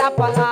লাপালা পালা রে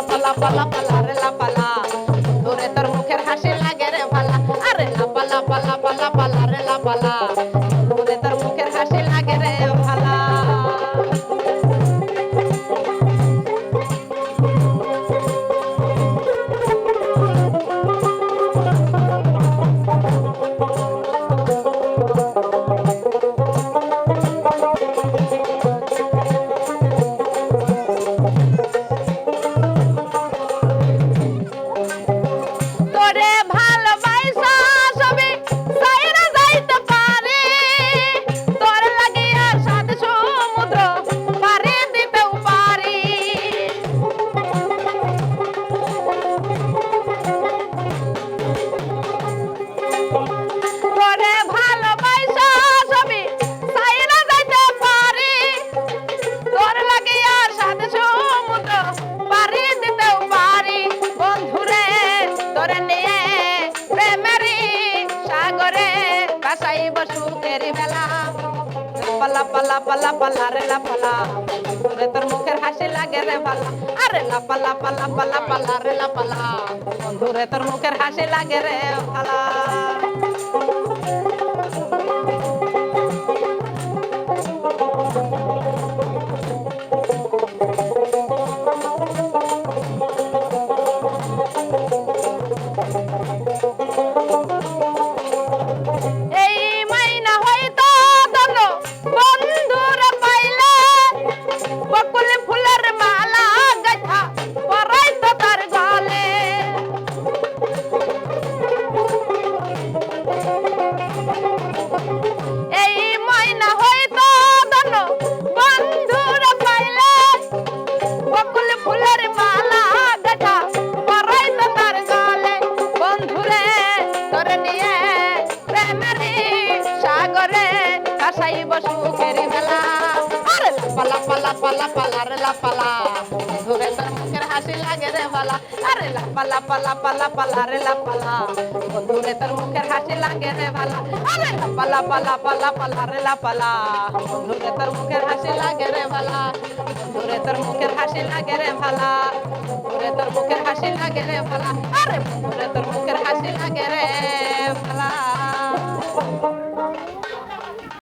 আরে লাপালা পালা বাসাইব সুখের বেলা পালা পালা পালা পালা রে লা পালা তোরে তোর মুখের হাসি লাগে রে পালা আরে লা পালা পালা পালা পালা রে লা পালা বন্ধুরে তোর মুখের হাসি লাগে রে পালা কাসাইব সুখের বেলা আরে লাপালা, পালা পালা পালা রে লাপালা। ধরে তোর মুখের হাসি লাগে রে ভালা আরে লাপালা, পালা পালা পালা রে লাপালা। বন্ধুরে তোর মুখের হাসি লাগে রে ভালা আরে লাপালা, পালা পালা পালা রে লাপালা। বন্ধুরে তোর মুখের হাসি লাগে রে ভালা বন্ধুরে তোর মুখের হাসি লাগে রে ভালা বন্ধুরে তোর মুখের হাসি লাগে রে ভালা আরে বন্ধুরে